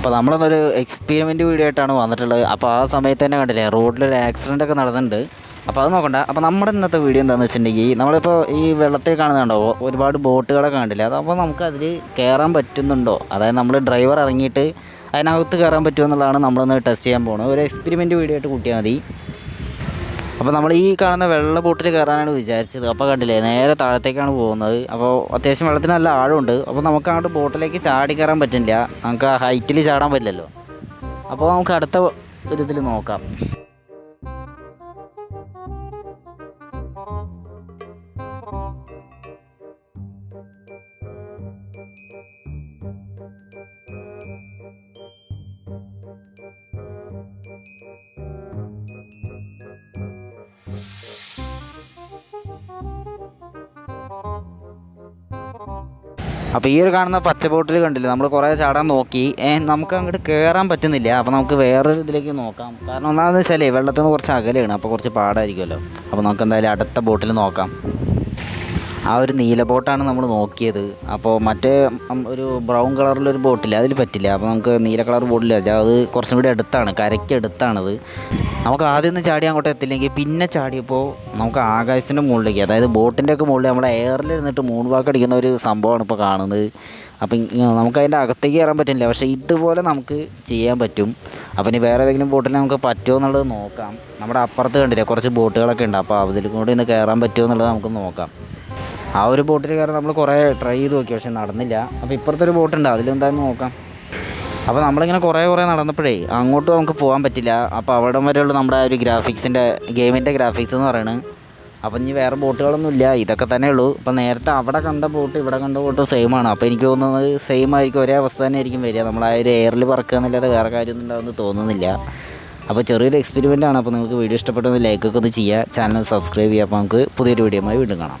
അപ്പോൾ നമ്മളൊന്നൊരു experiment video ആയിട്ടാണ് വന്നിട്ടുള്ളത്. അപ്പോൾ ആ സമയത്ത് തന്നെ കണ്ടില്ലേ റോഡിലൊരു ആക്സിഡന്റ് ഒക്കെ നടന്നിട്ടുണ്ട്. അപ്പോൾ അത് നോക്കണ്ട. അപ്പോൾ നമ്മുടെ ഇന്നത്തെ വീഡിയോ എന്താണെന്ന് വെച്ചിട്ടുണ്ടെങ്കിൽ നമ്മളിപ്പോൾ ഈ വെള്ളത്തിൽ കാണുന്നുണ്ടോ? ഒരുപാട് ബോട്ടുകളൊക്കെ കണ്ടില്ലേ? അതപ്പോൾ നമുക്ക് അതിൽ കയറാൻ പറ്റുന്നുണ്ടോ? അതായത് നമ്മൾ ഡ്രൈവർ ഇറങ്ങിയിട്ട് അതിനകത്ത് കയറാൻ പറ്റുമോ എന്നുള്ളതാണ് നമ്മളൊന്ന് ടെസ്റ്റ് ചെയ്യാൻ പോകുന്നത് ഒരു എക്സ്പെരിമെന്റ് വീഡിയോ ആയിട്ട് കൂട്ടിയാൽ മതി. അപ്പോൾ നമ്മൾ ഈ കാണുന്ന വെള്ള ബോട്ടിൽ കയറാനാണ് വിചാരിച്ചത്. അപ്പോൾ കണ്ടില്ലേ നേരെ താഴത്തേക്കാണ് പോകുന്നത്. അപ്പോൾ അത്യാവശ്യം വെള്ളത്തിന് നല്ല ആഴമുണ്ട്. അപ്പോൾ നമുക്ക് അങ്ങോട്ട് ബോട്ടിലേക്ക് ചാടി കയറാൻ പറ്റില്ല. നമുക്ക് ഹൈറ്റിൽ ചാടാൻ പറ്റില്ലല്ലോ. അപ്പോൾ നമുക്ക് അടുത്ത ഒരു ഇതിൽ നോക്കാം. അപ്പോൾ ഈ ഒരു കാണുന്ന പച്ച ബോട്ടിൽ കണ്ടില്ലേ? നമ്മൾ കുറേ ചാടാൻ നോക്കി. നമുക്ക് അങ്ങോട്ട് കയറാൻ പറ്റുന്നില്ല. അപ്പോൾ നമുക്ക് വേറൊരു ഇതിലേക്ക് നോക്കാം. കാരണം ഒന്നാമെന്ന് വെച്ചാലേ വെള്ളത്തിൽ നിന്ന് കുറച്ച് അകലെയാണ്. അപ്പോൾ കുറച്ച് പാടായിരിക്കുമല്ലോ. അപ്പോൾ നമുക്ക് എന്തായാലും അടുത്ത ബോട്ടിൽ നോക്കാം. ആ ഒരു നീല ബോട്ടാണ് നമ്മൾ നോക്കിയത്. അപ്പോൾ മറ്റേ ഒരു ബ്രൗൺ കളറിലൊരു ബോട്ടില്ല അതിൽ പറ്റില്ല. അപ്പോൾ നമുക്ക് നീല കളർ ബോട്ടില്ല. അത് കുറച്ചും കൂടി അടുത്താണ് കരയ്ക്ക് അടുത്താണത്. നമുക്ക് ആദ്യം ഒന്ന് ചാടി അങ്ങോട്ട് എത്തില്ലെങ്കിൽ പിന്നെ ചാടിയപ്പോൾ നമുക്ക് ആകാശത്തിന്റെ മുകളിലേക്ക് അതായത് ബോട്ടിന്റെ ഒക്കെ മുകളിൽ നമ്മൾ എയറിൽ ഇരുന്നിട്ട് മൂൺ വാക്ക് അടിക്കുന്ന ഒരു സംഭവമാണ് ഇപ്പോൾ കാണുന്നത്. അപ്പം നമുക്ക് അതിന്റെ അകത്തേക്ക് കയറാൻ പറ്റില്ല. പക്ഷേ ഇതുപോലെ നമുക്ക് ചെയ്യാൻ പറ്റും. അപ്പം ഇനി വേറെ ഏതെങ്കിലും ബോട്ടിൽ നമുക്ക് പറ്റുമോ എന്നുള്ളത് നോക്കാം. നമ്മുടെ അപ്പുറത്ത് കണ്ടില്ലേ കുറച്ച് ബോട്ടുകളൊക്കെ ഉണ്ട്. അപ്പോൾ അതിൽ കൂടി ഇന്ന് കയറാൻ പറ്റുമോ എന്നുള്ളത് നമുക്ക് നോക്കാം. ആ ഒരു ബോട്ടിൽ കയറാൻ നമ്മൾ കുറേ ട്രൈ ചെയ്ത് നോക്കി പക്ഷെ നടന്നില്ല. അപ്പോൾ ഇപ്പുറത്തെ ഒരു ബോട്ടുണ്ട് അതിലെന്താണെന്ന് നോക്കാം. അപ്പോൾ നമ്മളിങ്ങനെ കുറേ കുറേ നടന്നപ്പോഴേ അങ്ങോട്ട് നമുക്ക് പോകാൻ പറ്റില്ല. അപ്പോൾ അവിടെ വരെയുള്ള നമ്മുടെ ഒരു ഗ്രാഫിക്സിന്റെ ഗെയിമിന്റെ ഗ്രാഫിക്സ് എന്ന് പറയുന്നത് അപ്പം ഇനി വേറെ ബോട്ടുകളൊന്നും ഇല്ല ഇതൊക്കെ തന്നെ ഉള്ളൂ. അപ്പോൾ നേരത്തെ അവിടെ കണ്ട ബോട്ട് ഇവിടെ കണ്ട ബോട്ട് സെയിം ആണ്. അപ്പോൾ എനിക്ക് തോന്നുന്നത് സെയിം ആയിരിക്കും ഒരേ അവസ്ഥ തന്നെ ആയിരിക്കും വരിക. നമ്മൾ ആ ഒരു എയറിൽ പറക്കുക എന്നല്ലാതെ വേറെ കാര്യമൊന്നും ഉണ്ടാവുമെന്ന് തോന്നുന്നില്ല. അപ്പോൾ ചെറിയൊരു എക്സ്പെരിമെന്റ് ആണ്. അപ്പോൾ നിങ്ങൾക്ക് വീഡിയോ ഇഷ്ടപ്പെട്ടെന്ന് ലൈക്കൊക്കെ ഒന്ന് ചെയ്യുക. ചാനൽ സബ്സ്ക്രൈബ് ചെയ്യുക. അപ്പോൾ നമുക്ക് പുതിയൊരു വീഡിയോയുമായി വീണ്ടും കാണാം.